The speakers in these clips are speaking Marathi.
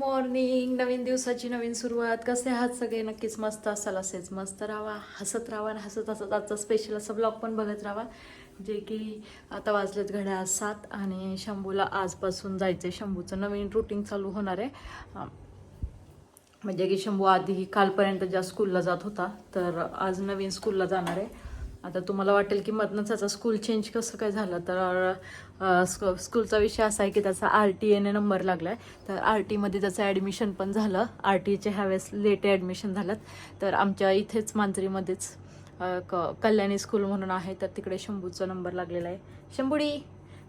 मॉर्निंग नवीन दिवसाची नवीन सुरुवात. कसे आहात सगळे? नक्कीच मस्त असाल असेच. मस्त राहा. हसत राहा आणि हसत हसत आजचा स्पेशल असा ब्लॉग पण बघत राहा जे की आता वाजलेत घड्या सात आणि शंभूला आजपासून जायचं आहे शंभूचं नवीन रुटीन चालू होणार आहे. म्हणजे की शंभू आधी कालपर्यंत ज्या स्कूलला जात होता तर आज नवीन स्कूलला जाणार आहे. आता तुम्हाला वाटेल की मधनंच त्याचा स्कूल चेंज कसं काय झालं तर स्कू स्कूलचा विषय असा आहे की त्याचा आर टी एने नंबर लागला आहे तर आर टीमध्ये त्याचं ॲडमिशन पण झालं. आर टीचे ह्यावेळेस लेट ॲडमिशन झालं तर आमच्या इथेच मांजरीमध्येच क कल्याणी स्कूल म्हणून आहे. तर तिकडे शंभूचा नंबर लागलेला आहे. शंभुडी!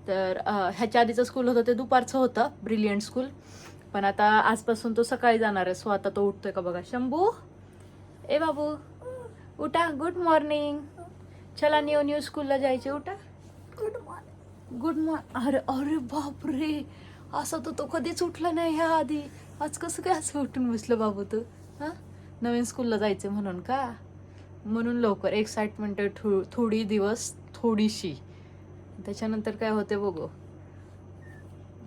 तर ह्याच्या आधीचं स्कूल होतं ते दुपारचं होतं. ब्रिलियंट स्कूल पण आता आजपासून तो सकाळी जाणार आहे. सो आता तो उठतोय का बघा. शंभू! ए बाबू! उठा. गुड मॉर्निंग चला न्यू न्यू स्कूलला जायचे उठा. गुड मॉर्निंग गुड मॉर्निंग अरे अरे बापरे. असं तर तो कधीच उठला नाही ह्या आधी. आज कसं काय असं उठून बसलं बाबू तू? हां? नवीन स्कूलला जायचं म्हणून का? म्हणून लवकर एक्साइटमेंट आहे थो थोडी दिवस थोडीशी. त्याच्यानंतर काय होते बघू.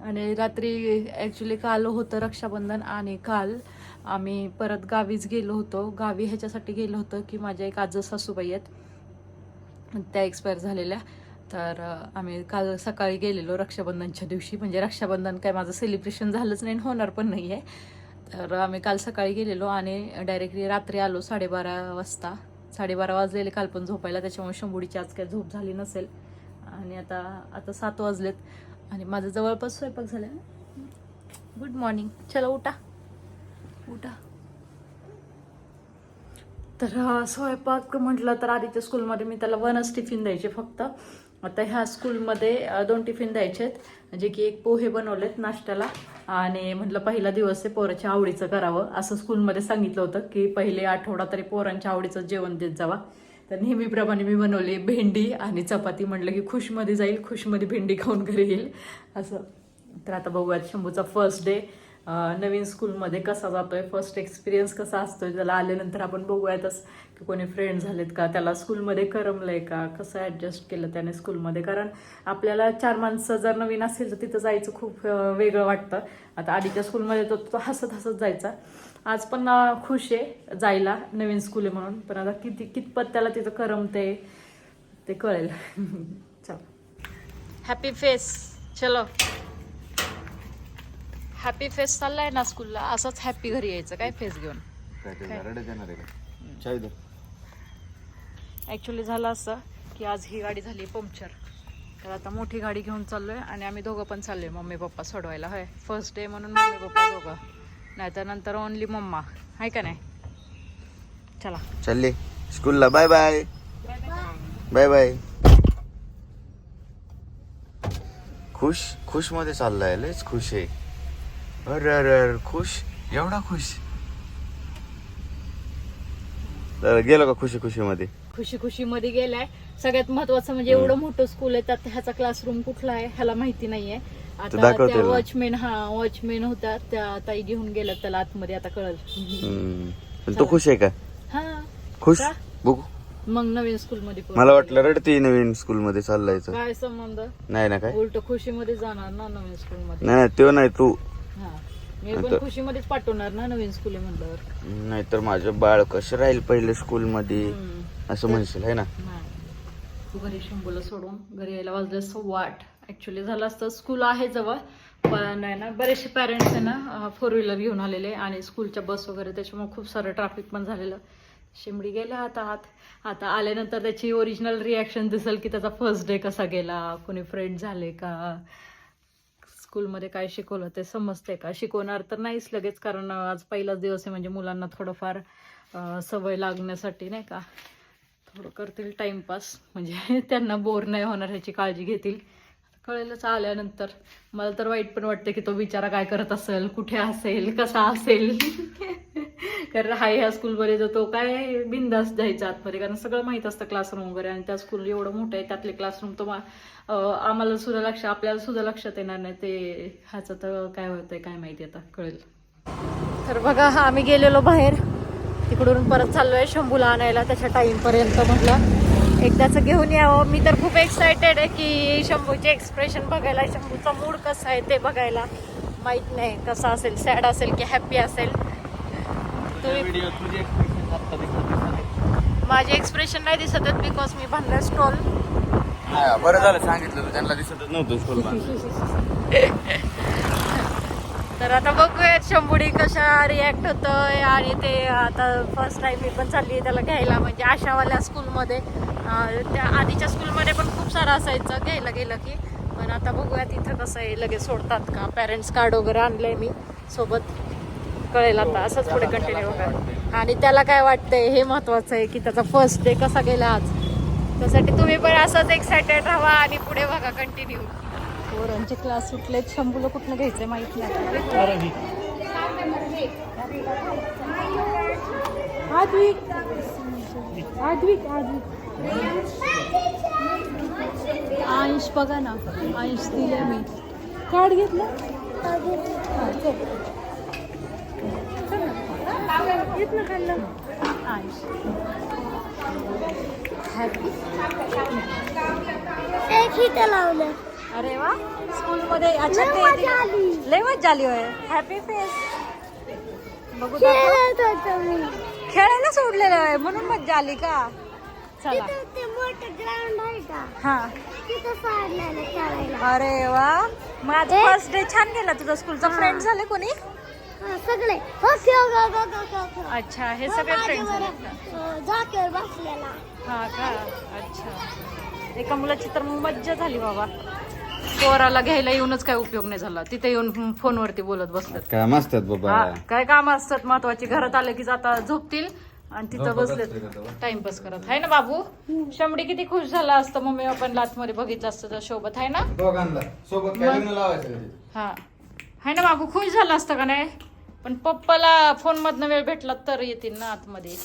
आणि रात्री ॲक्च्युली काल होतं रक्षाबंधन आणि काल आम्ही परत गावीच गेलो होतो. गावी ह्याच्यासाठी गेलो होतो की माझ्या एक आजं सासूबाई आहेत. त्या एक्सपायर झालेल्या. तर आम्ही काल सकाळी गेलेलो रक्षाबंधनच्या दिवशी. म्हणजे रक्षाबंधन काय माझं सेलिब्रेशन झालंच नाही आणि होणार पण नाही आहे तर आम्ही काल सकाळी गेलेलो आणि डायरेक्टली रात्री आलो साडेबारा वाजता. साडेबारा वाजलेले काल पण झोपायला. त्याच्यामुळे शंभुडीची आज काय झोप झाली नसेल. आणि आता आता सात वाजलेत. आणि माझं जवळपास स्वयंपाक झाला. गुड मॉर्निंग चला उठा. उठा. तर स्वयंपाक म्हटलं तर आधीच्या स्कूलमध्ये मी त्याला वनच टिफिन द्यायचे फक्त. आता ह्या स्कूलमध्ये दोन टिफिन द्यायचे आहेत जे की एक पोहे बनवलेत नाश्त्याला आणि म्हटलं पहिला दिवस आहे पोराच्या आवडीचं करावं असं स्कूलमध्ये सांगितलं होतं की पहिले आठवडा तरी पोरांच्या आवडीचं जेवण देत जावा. तर नेहमीप्रमाणे मी बनवली भेंडी आणि चपाती म्हटलं की खुशमध्ये जाईल खुशमध्ये भेंडी खाऊन घरी येईल असं. तर आता बघूयात शंभूचा फर्स्ट डे नवीन स्कूलमध्ये कसा जातोय फर्स्ट एक्सपिरियन्स कसा असतोय त्याला आल्यानंतर आपण बघूयातच की कोणी फ्रेंड झालेत का त्याला स्कूलमध्ये करमलंय का कसं ॲडजस्ट केलं त्याने स्कूलमध्ये. कारण आपल्याला चार माणसं जर नवीन असेल तर तिथं जायचं खूप वेगळं वाटतं. आता आधीच्या स्कूलमध्ये तो तो हसत हसत जायचा. आज पण खुश आहे जायला नवीन स्कूल आहे म्हणून. पण आता किती कितपत त्याला तिथं करमते ते कळेल. चल. हॅपी फेस चलो. हॅपी फेस चाललाय ना स्कूलला असंच हॅपी घरी यायचं. काय फेस घेऊन? ॲक्च्युली झालं असं की आज ही गाडी झाली पंक्चर. तर आता मोठी गाडी घेऊन चाललोय आणि आम्ही दोघं पण चाललोय. मम्मी पप्पा सोडवायला. होय. फर्स्ट डे म्हणून मम्मी पप्पा दोघं. नाहीतर नंतर ओनली मम्मा. आहे का नाही? चला. चालले. स्कूलला बाय बाय बाय बाय खुश खुशमध्ये चाललाय. लयच खुश आहे. अरे अरे अरे खुश? एवढा खुश? तर गेलो का खुशी खुशी मध्ये खुशी खुशी मध्ये गेलाय. सगळ्यात महत्वाचं म्हणजे एवढं मोठं स्कूल आहे त्यात ह्याचा क्लासरूम कुठला आहे ह्याला माहिती नाहीये. आता दाखवतील त्या ना. वॉचमॅन हा वॉचमॅन होता त्या ताई घेऊन गेल्या त्याला आतमध्ये आता कळल. हम्म. पण तू खुश आहे का? हा. खुश? का? बघू. मग नवीन स्कूल मध्ये मला वाटलं रडते नवीन स्कूल मध्ये चाललायचं. काय संबंध? नाही ना काय? उलट खुशीमध्ये जाणार ना नवीन स्कूल मध्ये नाही नाही तो नाही तू मी पण खुशीमध्येच पाठवणार ना नवीन स्कूल आहे म्हटल्यावर. नाहीतर माझं बाळ कसं राहील पहिले स्कूल मध्ये. असं म्हणशील है ना? तू घरी शंभूला सोडून घरी यायला वाजले सव्वा आठ ऍक्च्युली झालं असतं स्कूल आहे जवळ पण आहे ना बरेचसे पॅरेंट्स आहे ना फोर व्हीलर घेऊन आलेले आणि स्कूलच्या बस वगैरे त्याच्यामुळे खूप सारं ट्रॅफिक पण झालेलं. शिमडी गेल्या आता आत आता आल्यानंतर त्याची ओरिजिनल रिॲक्शन दिसेल की त्याचा फर्स्ट डे कसा गेला कोणी फ्रेंड झाले का? स्कूलमध्ये काय शिकवलं ते समजते का? शिकवणार तर नाहीच लगेच कारण आज पहिलाच दिवस आहे म्हणजे मुलांना थोडंफार सवय लागण्यासाठी नाही का? थोडं करतील टाइमपास म्हणजे त्यांना बोर नाही होणार ह्याची काळजी घेतील. कळेलच आल्यानंतर. मला तर वाईट पण वाटतं की तो बिचारा काय करत असेल कुठे असेल कसा असेल. कारण हाय ह्या स्कूलमध्ये जो तो काय बिंदास जायचा आतमध्ये. कारण सगळं माहीत असतं क्लासरूम वगैरे आणि त्या स्कूल एवढं मोठं आहे त्यातले क्लासरूम तो आम्हाला सुद्धा लक्ष आपल्याला सुद्धा लक्षात येणार नाही. ते ह्याचं तर काय होतंय काय माहिती आता कळेल. तर बघा हा आम्ही गेलेलो बाहेर. तिकडून परत चाललो आहे शंभूला आणायला त्याच्या टाईमपर्यंत म्हटलं. एकदाच घेऊन यावं. मी तर खूप एक्सायटेड आहे की शंभूचे एक्सप्रेशन बघायला शंभूचा मूड कसा आहे ते बघायला. माहीत नाही कसा असेल सॅड असेल की हॅप्पी असेल. तुम्ही व्हिडिओ तुझे expression आता दिसत दिसत माझे एक्सप्रेशन नाही दिसत बिकॉज मी बांधलं स्टॉल. बरं झालं सांगितलं तू त्यांना दिसतच नव्हतं स्कूल तर आता बघूया शंभुडी कशा रिॲक्ट होतोय आणि ते आता फर्स्ट टाइम मी पण चालली त्याला घ्यायला म्हणजे आशावाल्या स्कूलमध्ये अं, त्या आधीच्या स्कूलमध्ये पण खूप सारं असायचं घ्यायला गेलं की. पण आता बघूया तिथं कसं आहे लगेच सोडतात का? पॅरेंट्स कार्ड वगैरे आणलंय मी सोबत. कळेल आता असंच पुढे कंटिन्यू होणार. आणि त्याला काय वाटतंय हे महत्वाचं आहे की त्याचा फर्स्ट डे कसा गेला आज? त्यासाठी तुम्ही पण असंच एक्सायटेड राहा आणि पुढे बघा कंटिन्यू पोरांचे क्लास सुटलेत शंभूला कुठनं घ्यायचंय माहीत नाही. आद्विक. आद्विक आद्विक. आयुष बघा ना. आयुष दिले मी. कार्ड घेतलं? हा, खाल्लं एक लावलं. अरे वा स्कूलमध्ये अच्छा लय ते- मजा ते- आली. लय मजा आली होय. हॅपी फेस बघू दाखव. खेळत होतो मी. खेळायला सोडलेलं आहे म्हणून मज्जा आली का? चला. तिथं ते मोठं ग्राउंड आहे का? हा. तिथं सोडलेलं खेळायला. अरे वा. माझा. फर्स्ट डे छान गेला तुझा स्कूलचा. फ्रेंड झाले कोणी? सगळे. हो खेळ ग ग ग ग ग. अच्छा हे हो, सगळे फ्रेंड माझ्यावर, झाले का? अ, जागेवर बसलेला. हा का? अच्छा. एका मुलाची तर मग मज्जा झाली बाबा. पोराला घ्यायला येऊनच काय उपयोग नाही झाला. तिथे येऊन फोनवरती बोलत काय मस्त आहेत बाबा. हा, काय काम असतात महत्वाची? घरात आले की जाता झोपतील आणि तिथं बसले? टाइमपास करत. आहे ना बाबू? शंभडी किती खुश झाला असतं मम्मी आपण लात मध्ये बघितलं असतं तर सोबत आहे ना? दोघांना. सोबत काय लग्न लावायचं का ते? हा. आहे ना बाबू खुश झाला असतं का नाही? पण पप्पाला फोन मधनं वेळ भेटला तर येतील ना आतमध्ये.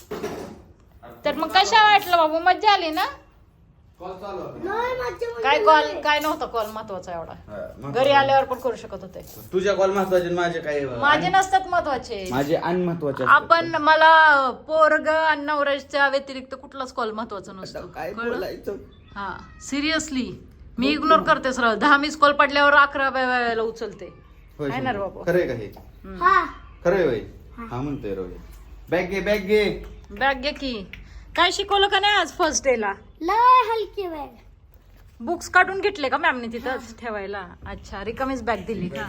तर मग कशा वाटलं बाबू? मज्जा आली ना? म्हणजे काय कॉल. काय नव्हता कॉल महत्त्वाचा एवढा? घरी आल्यावर पण करू शकत होते. तुझ्या कॉल महत्त्वाचे माझे काय माझे नसतात महत्त्वाचे. माझे आणि महत्त्वाचे. आपण मला पोरग आणि नवऱ्याच्या व्यतिरिक्त कुठलाच कॉल महत्त्वाचा नसतो. काय हा सिरियसली मी इग्नोर करते सरळ. दहा मिस कॉल पडल्यावर अकरा वेळेला उचलते. होय आहे ना. बाबू? खरंय का हे? हा. खरंय होय? हा. म्हणतोय रोय बॅग घे बॅग घे. बॅग घे की. काय शिकवलं का नाही आज फर्स्ट डे ला? लय हलकी बॅग बुक्स काढून घेतले का मॅमने तिथं ठेवायला? अच्छा रिकामीच बॅग दिली का?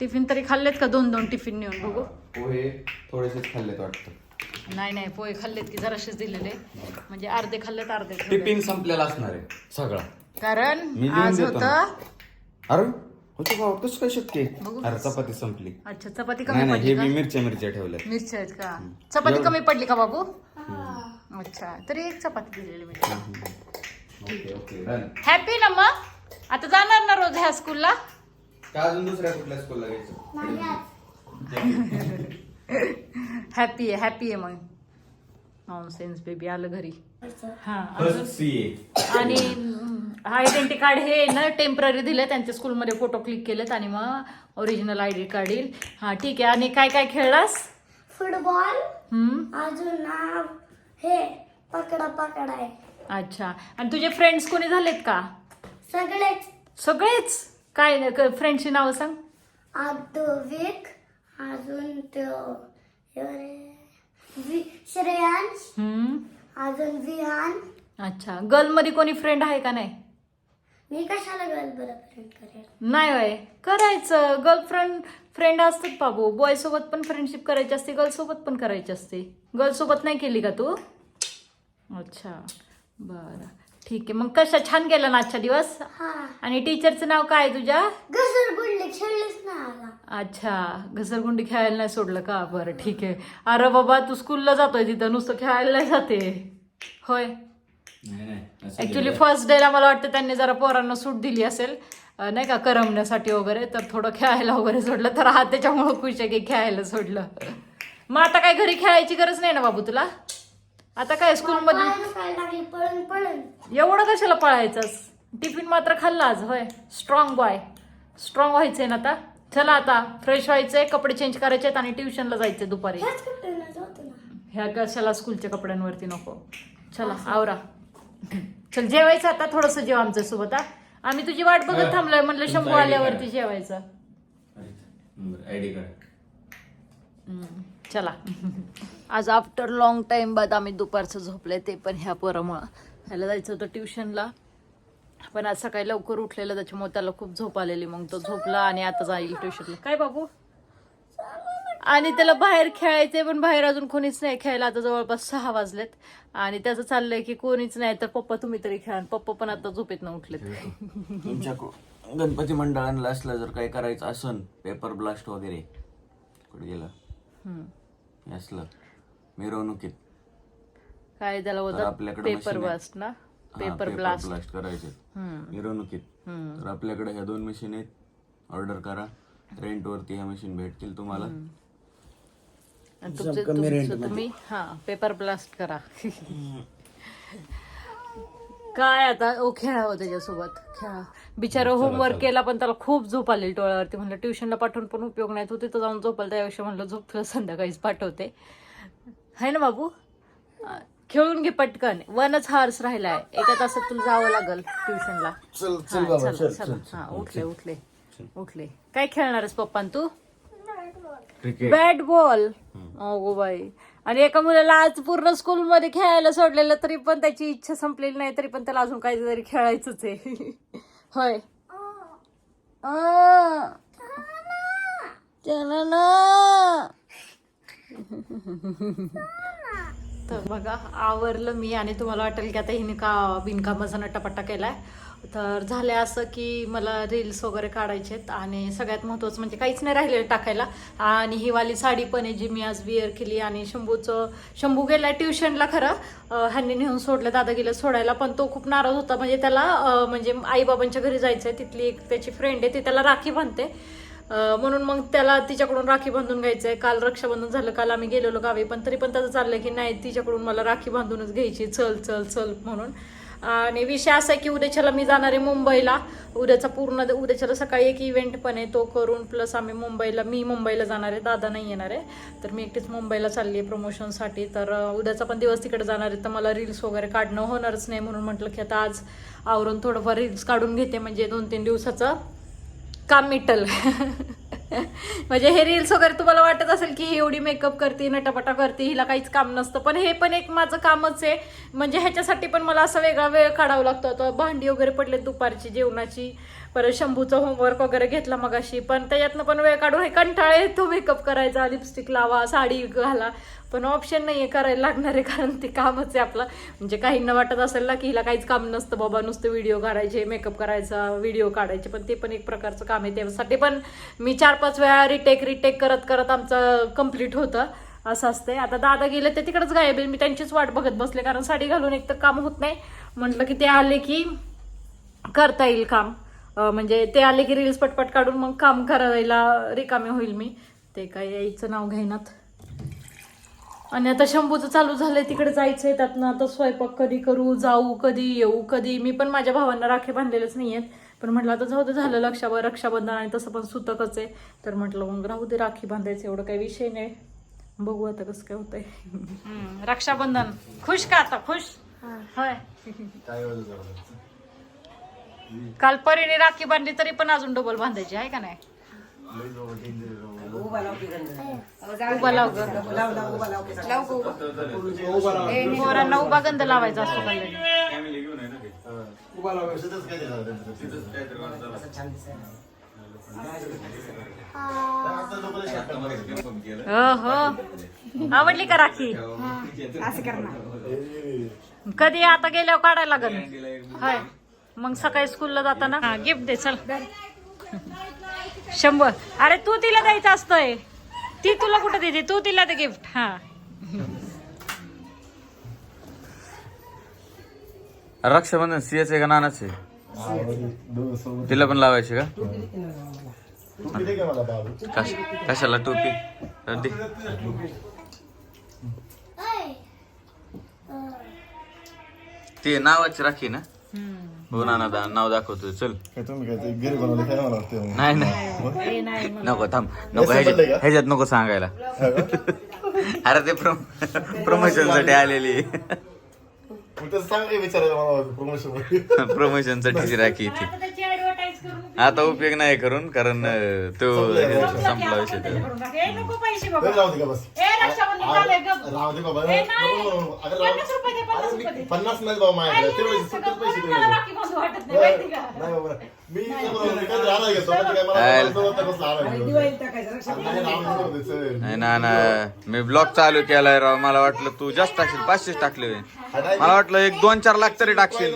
टिफिन तरी खाल्लेत का दोन दोन टिफिन नेऊन बघू? पोहे थोडेसेच खाल्लेत वाटतं. नाही नाही पोहे खाल्लेत की जराशेच दिलेले. म्हणजे अर्धे खाल्लेत अर्धे. टिफिन संपलेला असणार आहे सगळा. कारण मी लिहून आज देतो होत ना. अरे होतं का कसं काय शक्य? बघू. अरे चपाती संपली. अच्छा चपाती नाही कमी नाही पडली हे का? मी मिरच्या मिरच्या ठेवल्या मिरच्या आहेत का? चपाती? कमी पडली का बाबू? अच्छा तरी एक चपाती दिलेली मी. ओके ओके डन हॅपी ना मग? आता जाणार ना रोज ह्या स्कूलला का अजून दुसऱ्या कुठल्या स्कूलला घ्यायचं हॅपी आहे हॅपी आहे मग. नॉनसेन्स बेबी आलं घरी. हा आणि आयडेंटिटी कार्ड हे ना टेंपररी दिले त्यांच्या स्कूलमध्ये फोटो क्लिक केलेत आणि मग ओरिजिनल आय डी कार्ड येईल. हा ठीक आहे. आणि काय काय खेळलास? फुटबॉल हम्म. अजून नाव हे पकडा पकड आहे. अच्छा. आणि तुझे फ्रेंड्स कोणी झालेत का? सगळेच. सगळेच? काय फ्रेंडची नावं सांग. अद्विक अजून तो हे श्रेयांश. हम्म. अजून विहान अच्छा गर्लमध्ये कोणी फ्रेंड आहे का नाही? मी कशाला गर्ल बरं फ्रेंड करेल नाही वय करायचं. गर्लफ्रेंड फ्रेंड असतात बाबू. बॉय सोबत पण फ्रेंडशिप करायची असते गर्ल सोबत पण करायची असते. गर्ल सोबत नाही केली का तू? अच्छा. बरं. ठीक आहे. मग कशा छान गेला ना आजचा दिवस? हा. आणि टीचरचं नाव काय आहे तुझ्या? घसर बुडले खेळलीच ना आला. अच्छा घसरगुंडी खेळायला नाही सोडलं का? बरं ठीक आहे. अरे बाबा तू स्कूलला जातोय तिथं नुसतं खेळायला नाही जाते. होय. नाही नाही असं ऍक्च्युली. फर्स्ट डेला मला वाटतं त्यांनी जरा पोरांना सूट दिली असेल. नाही का करमण्यासाठी वगैरे तर थोडं खेळायला वगैरे सोडलं तर हा त्याच्यामुळं खुश आहे की खेळायला सोडलं. मग आता काय घरी खेळायची गरज नाही ना बाबू तुला? आता काय लागली पळून पळून. एवढं कशाला पळायचंस? टिफिन मात्र खाल्ला आज होय. स्ट्रॉंग बॉय स्ट्रॉंग व्हायचंय ना आता? चला आता फ्रेश व्हायचंय कपडे चेंज करायचे आहेत आणि ट्युशनला जायचंय दुपारी. ह्याच कपड्यानं जातो ना. ह्या कशाला स्कूलच्या कपड्यांवरती नको. चला आवरा. चल जेवायचं आता थोडंसं जेव आमच्यासोबत हा. आम्ही तुझी वाट बघत थांबलोय म्हणलं शंभू आल्यावरती जेवायचं. आय डी कार्ड हम्म, चला. आज आफ्टर लॉंग टाइम बाद आम्ही दुपारचं झोपले ते पण ह्या पोरामुळं. ह्याला जायचं होतं ट्युशनला पण आज सकाळी लवकर उठलेलं त्याच्यामुळे त्याला खूप झोप आलेली. मग तो झोपला आणि आता जाईल ट्युशनला काय बाबू? आणि त्याला बाहेर खेळायचंय पण बाहेर अजून कोणीच नाही खेळायला. आता जवळपास सहा वाजलेत. आणि त्याचं चाललंय की कोणीच नाही तर पप्पा तुम्ही तरी खेळा. पप्पा पण आता झोपेत न उठलेत. तुमच्या को- गणपती मंडळांना असलं जर काही करायचं असन पेपर ब्लास्ट वगैरे कुठे गेलं? हम्म. असलं मिरवणुकीत. काय त्याला तर होतं आपल्याकडे पेपर machine आहे. ब्लास्ट ना? हा, पेपर ब्लास्ट ब्लास्ट करायचे मिरवणुकीत. तर आपल्याकडे ह्या दोन मशीन आहेत. ऑर्डर करा. रेंट वरती ह्या मशीन भेटतील तुम्हाला. आणि तुमचे तुमचं तुम्ही हा पेपर ब्लास्ट करा. काय आता? ओ खेळावं त्याच्यासोबत. खेळा. बिचारा होमवर्क केला पण त्याला खूप झोप आली डोळ्यावरती. म्हणलं ट्युशनला पाठवून पण उपयोग नाही. तू तिथं जाऊन झोपाल त्यापेक्षा म्हणलं झोप तुला संध्याकाळीच पाठवते. है ना बाबू? अं, खेळून घे पटकन. वनच हार्स राहिलाय. एका तासात तुला जावं लागल ट्युशनला चल हा, चला, चला. हा उठले उठले उठले. काय खेळणारच पप्पा तू? क्रिकेट बॅट बॉल अगो बाई. आणि एका मुलाला आज पूर्ण स्कूलमध्ये खेळायला सोडलेलं तरी पण त्याची इच्छा संपलेली नाही तरी पण त्याला अजून काहीतरी खेळायचंच आहे. होय. चला ना. तर बघा आवरलं मी आणि तुम्हाला वाटेल की आता हिने का बिनकामाचा नटापट्टा केलाय. तर झालं असं की मला रील्स वगैरे काढायचे आहेत आणि सगळ्यात महत्त्वाचं म्हणजे काहीच नाही राहिलेलं टाकायला. आणि ही वाली साडी पण आहे जी मी आज विअर केली आणि शंभूचं शंभू गेला ट्युशनला खरं. ह्यांनी नेऊन सोडलं दादा गेलं सोडायला पण तो खूप नाराज होता. म्हणजे त्याला म्हणजे आईबाबांच्या घरी जायचं आहे तिथली एक त्याची फ्रेंड आहे ती त्याला राखी बांधते. म्हणून मग त्याला तिच्याकडून राखी बांधून घ्यायचं आहे काल रक्षाबंधन झालं काल आम्ही गेलेलो गावी पण तरी पण त्याचं चाललंय की नाही तिच्याकडून मला राखी बांधूनच घ्यायची चल चल चल म्हणून. आणि विषय असा आहे की उद्याच्याला मी जाणार आहे मुंबईला. उद्याचा पूर्ण उद्याच्याला सकाळी एक इव्हेंट पण आहे तो करून प्लस आम्ही मुंबईला मी मुंबईला जाणार आहे दादा नाही येणार आहे. तर मी एकटीच मुंबईला चालली आहे प्रमोशनसाठी तर उद्याचा पण दिवस तिकडे जाणार आहे. तर मला रील्स वगैरे काढणं होणारच नाही म्हणून म्हटलं की आता आज आवरून थोडंफार रील्स काढून घेते म्हणजे दोन तीन दिवसाचं. काम मिटल. म्हणजे हे रील्स वगैरे तुम्हाला वाटत असेल की ही एवढी मेकअप करते नटापटा करते हिला काहीच काम नसतं. पण हे पण एक माझं कामच आहे. म्हणजे ह्याच्यासाठी पण मला असा वेगळा वेळ काढावा लागतो. आता भांडी वगैरे पडले दुपारची जेवणाची. परत शंभूचं होमवर्क वगैरे घेतला मगाशी. पण त्याच्यातनं पण वेळ काढून हे कंटाळा येतो मेकअप करायचा लिपस्टिक लावा साडी घाला. पण ऑप्शन नाही आहे करायला लागणार आहे कारण ते कामच आहे आपलं. म्हणजे काहींना वाटत असेल ना की हिला काहीच काम नसतं बाबा नुसतं व्हिडिओ काढायचे मेकअप करायचा व्हिडिओ काढायचे. पण ते पण एक प्रकारचं काम आहे त्यासाठी. पण मी चार पाच वेळा रिटेक रिटेक करत करत आमचं कंप्लीट होतं. असं असतंय. आता दादा गेले ते तिकडेच गायब आहे. मी त्यांचीच वाट बघत बसले कारण साडी घालून एक तर काम होत नाही. म्हटलं की ते आले की करता येईल काम. म्हणजे ते आले की रील्स पटपट काढून मग काम करायला रिकामे होईल मी. ते काय यायचं नाव घेईनात. आणि आता शंभूचं चालू झालंय तिकडे जायचंय त्यातनं आता स्वयंपाक कधी करू जाऊ कधी येऊ कधी मी पण माझ्या भावांना राखे बांधलेलेच नाहीयेत. पण म्हटलं आता जाऊ दे झालं लक्षा रक्षाबंधन आणि तसं पण सुतकच आहे. तर म्हटलं मग राहू दे राखी बांधायचं एवढं काही विषय नाही. बघू आता कसं काय होतंय. रक्षाबंधन. खुश का आता? खुश? होय. काल परीने राखी बांधली तरी पण अजून डबल बांधायची आहे का नाही? उभा लाव ग. पोरांना उभा गंध लावायचा असतो हो. हो आवडली का राखी? कधी आता गेल्यावर काढायला लागल? होय. मग सकाळी स्कूलला जाताना? हा गिफ्ट दे चल. शंभर. अरे तू तिला द्यायचं असतंय. ती तुला कुठं देते? तू तिला दे गिफ्ट हा. रक्षाबंधन सीएच आहे का नानाच? आहे तिला पण लावायची का? कश- कशाला टोपी? दे. ते नावाची राखी ना? हो नाना दा नाव दाखवतो चल. काय तुम्ही काय ते गिरी बनवले काय मला वाटतं नाही नाही. नाही नको थांब. नको ह्याच्यात ह्याच्यात नको सांगायला. अरे ते प्रमोशनसाठी आलेली. मला प्रमोशन प्रमोशन साठीची राखी ती आता उपयोग नाही करून कारण तो संपलं. संपला विषय तो. नको पैसे बाबा राहू दे का बस ए रक्षाबंधन झालंय गप राहू दे बाबा ए, नाही. नको, नको, पन्नास रुपये दे, पन्नास अरे, रुपये दे. मी- पन्नास नाही बाबा आई, माझ्याकडे नाही, तेवढे सगळं सत्तर पैसे करून मला दे. राखी बांधू वाटत नाही माहिती का नाही बाबा मी काय म्हणतो, मी काय राहणार घेतो पण ते काय मला आयल. जवळ तर कसं आणायचं? आणि दिवाळीला टाकायचं रक्षा नाही, राहू दे, राहू दे, चल. नाही ना ना मी ब्लॉग चालू केलाय राव मला वाटलं तू जास्त टाकशील पाचशेच टाकले होय. मला वाटलं एक दोन चार लाख तरी टाकशील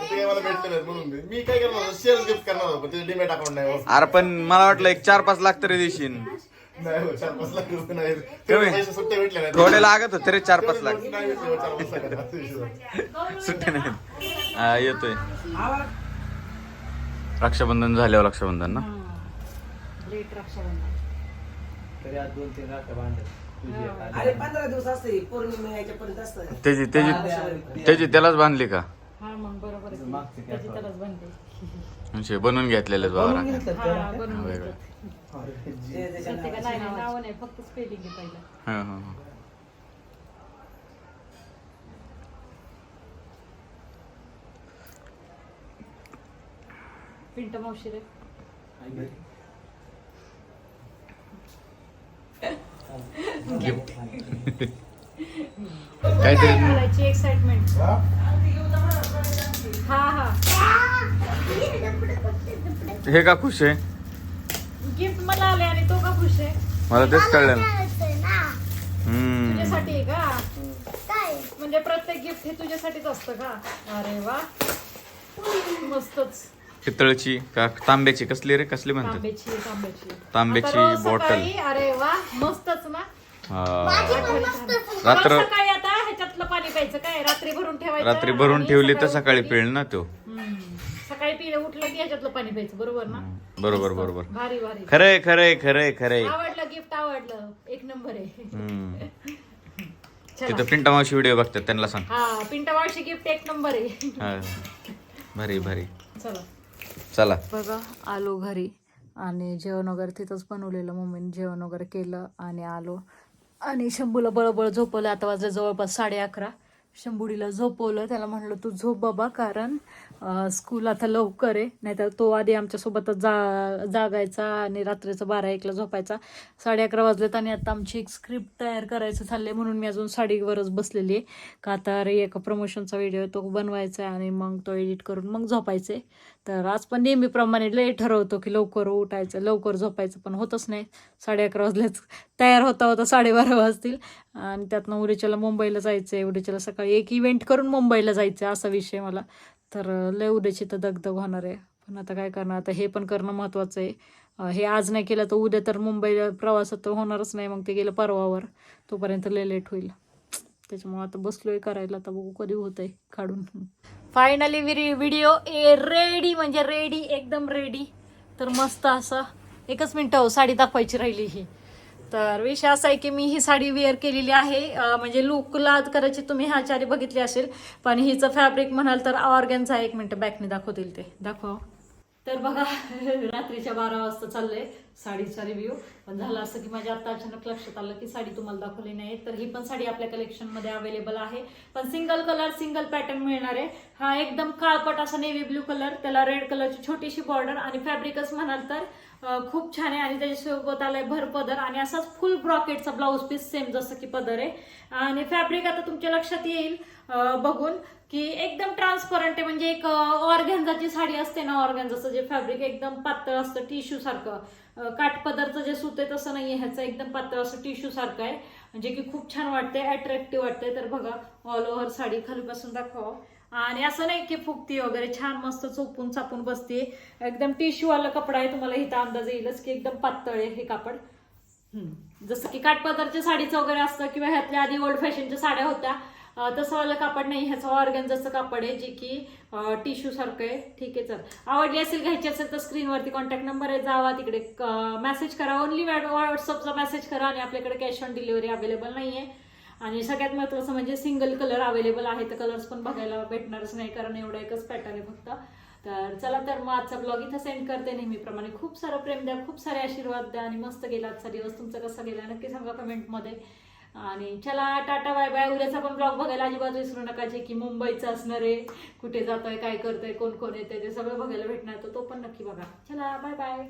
ते काय मला भेटले नाहीत म्हणून मी- मी काय करणार शेअर गिफ्ट करणार होतो पण ते डिमेट अकाउंट नाही हो. अरे पण मला वाटलं एक चार पाच लाख तरी देशील. नाही हो, चार पाच लाख रुपये नाही. कमी. तेवढे पैसे सुट्टे भेटले नाही. थोडे लागत होते रे चार पाच लाख. नाही भेटले हो, चार पाच लाख. असं विषय. सुट्टे नाही हा येतोय. रक्षाबंधन झाल्यावर रक्षाबंधन ना? लेट रक्षाबंधन. अरे पंधरा दिवस असते पौर्णिमा यायच्या पर्यंत असतं त्याची त्याची त्याची त्यालाच बांधली का? हा मग बरोबर आहे. त्याची त्यालाच बनते म्हणजे बनवून घेतलेले बाबा हा बनवून वेगळं. घेतात. ते त्याच्या प्रत्येकाचं नाही नाही, नावं नाही फक्त स्पेलिंग आहे पहिलं. हा हा हा. पिंट मावशी रे. काहीतरी करायची एक्साइटमेंट हा हा हे. का खुश आहे? गिफ्ट मला आले आणि तो का खुश आहे? मला तेच कळलं. ना. हम्म. तुझ्यासाठी आहे का? काय? म्हणजे प्रत्येक गिफ्ट हे तुझ्यासाठीच असतं का? अरे वा. मस्तच. पितळची का तांब्याची? कसली रे? कसली म्हणते तांब्याची तांब्याची. तांब्याची आता रोज बॉटल. सकाळी, अरे वा मस्तच ना. रात्र सकाळी आता ह्याच्यातलं पाणी प्यायचं काय? रात्री भरून ठेवायचं? रात्री भरून आणि ठेवली तर सकाळी सकाळी उठलं की- पिळ ना तो. हम्म. सकाळी पिलं उठलं की ह्याच्यातलं पाणी प्यायचं. बरोबर ना? बरोबर. बरोबर. भारी भारी. खरंय खरंय खरंय खरंय. आवडलं गिफ्ट आवडलं. एक नंबर आहे. हम्म. चला. तिथं पिंटा मावशी व्हिडिओ बघतात त्यांना सांग. हा पिंटावाळशी गिफ्ट एक नंबर आहे. हा. भारी भारी. चला. चला. बघा आलो घरी आणि जेवण वगैरे तिथंच बनवलेलं. मम्मीने जेवण वगैरे केलं आणि आलो. आणि शंभूला बळबळ झोपवलं. आता वाजले जवळपास साडे अकरा. शंभुडीला झोपवलं. त्याला म्हणलं तू झोप बाबा कारण स्कूल आता लवकर आहे. नाहीतर तो आधी आमच्यासोबतच जा जागायचा आणि रात्रीचं बारा एकला झोपायचा. साडे अकरा वाजलेत आणि आता आमची एक स्क्रिप्ट तयार करायचं चाललंय म्हणून मी अजून साडीवरच बसलेली आहे. का आता रे एका प्रमोशनचा व्हिडिओ तो बनवायचा आहे आणि मग तो एडिट करून मग झोपायचे तर आज पण नेहमीप्रमाणे लय ठरवतो की लवकर उठायचं लवकर झोपायचं पण होतच नाही. साडे अकरा वाजलेच तयार होता होता साडेबारा वाजतील. आणि त्यातनं उडीच्याला मुंबईला जायचं आहे उडीच्याला सकाळी एक इव्हेंट करून मुंबईला जायचं आहे असा विषय मला. तर लय उद्याची तर दगदग होणार आहे. पण आता काय करणार? आता हे पण करणं महत्त्वाचं आहे. हे आज नाही केलं तर उद्या तर मुंबईला प्रवासात तर होणारच नाही. मग ते गेलं परवावर. तोपर्यंत लय लेट होईल. त्याच्यामुळे आता बसलोय करायला. आता बघू कधी होत आहे काढून फायनली व्हिडिओ ए रेडी म्हणजे रेडी एकदम रेडी तर मस्त असं. एकच मिनटं हो साडी दाखवायची राहिली ही. तर विषय असा आहे की मी ही साडी वेअर केलेली आहे. म्हणजे लुकला करायची तुम्ही ह्याच्या आधी बघितली असेल पण हिचं फॅब्रिक म्हणाल तर ऑर्गॅनचा एक मिनटं बॅकने दाखवतील ते. दाखवा. तर बघा रात्रीच्या बारा वाजता चाललंय साडीचा रिव्ह्यू पण झालं असं की माझ्या आता अचानक लक्षात आलं की साडी तुम्हाला दाखवली नाही. तर ही पण साडी आपल्या कलेक्शनमध्ये अवेलेबल आहे. पण सिंगल कलर सिंगल पॅटर्न मिळणार आहे. हा एकदम काळपट असा नेव्ही ब्ल्यू कलर त्याला रेड कलरची छोटीशी बॉर्डर आणि फॅब्रिकच म्हणाल तर खूप छान आहे. आणि त्याच्यासोबत आलाय भर पदर आणि असाच फुल ब्रॉकेटचा ब्लाऊज पीस सेम जसं की पदर आहे. आणि फॅब्रिक आता तुमच्या लक्षात येईल बघून की एकदम ट्रान्सपरंट आहे. म्हणजे एक ऑर्गॅन्झाची साडी असते ना ऑर्गॅन्झाचं जे फॅब्रिक एकदम पातळ असतं टिश्यू सारखं. काठपदरचं जे सूत आहे तसं नाहीये ह्याचं एकदम पातळ असं टिश्यू सारखं आहे. म्हणजे की खूप छान वाटते अट्रॅक्टिव्ह वाटते तर बघा ऑल ओव्हर साडी खालीपासून दाखवा आणि असं नाही की फुगती वगैरे छान मस्त चोपून चापून बसते. एकदम टिश्यूवाला कपडा आहे तुम्हाला इथं अंदाज येईलच की एकदम पातळ आहे हे कापड. जसं की काठपदरच्या साडीचं वगैरे असतं किंवा ह्यातल्या आधी ओल्ड फॅशनच्या साड्या होत्या. तसंवालं तसं कापड नाही ह्याचं ऑर्गन्झाचं कापड आहे जे की टिश्यू सारखं आहे. ठीक आहे चल. आवडली असेल घ्यायची असेल तर स्क्रीनवरती कॉन्टॅक्ट नंबर आहे जावा तिकडे. मेसेज करा. ओनली व्हॉट्सअपचा मेसेज करा आणि आपल्याकडे कॅश ऑन डिलिव्हरी अवेलेबल नाही आहे आणि सगळ्यात महत्त्वाचं म्हणजे सिंगल कलर अवेलेबल आहे तर कलर्स पण बघायला भेटणारच नाही कारण एवढा एकच पॅटर्न आहे फक्त. तर चला तर मग आजचा ब्लॉग इथं सेंड करते नेहमीप्रमाणे. खूप सारं प्रेम द्या खूप सारे आशीर्वाद द्या आणि मस्त गेला आजचा दिवस. तुमचा कसा गेला नक्की सांगा कमेंटमध्ये. आणि चला टाटा बाय बाय उद्याचा पण ब्लॉग बघायला अजिबात विसरू नका जे की मुंबईचं असणार आहे. कुठे जातोय काय करतोय कोण कोण येते ते सगळं बघायला भेटणार तर तो पण नक्की बघा. चला बाय बाय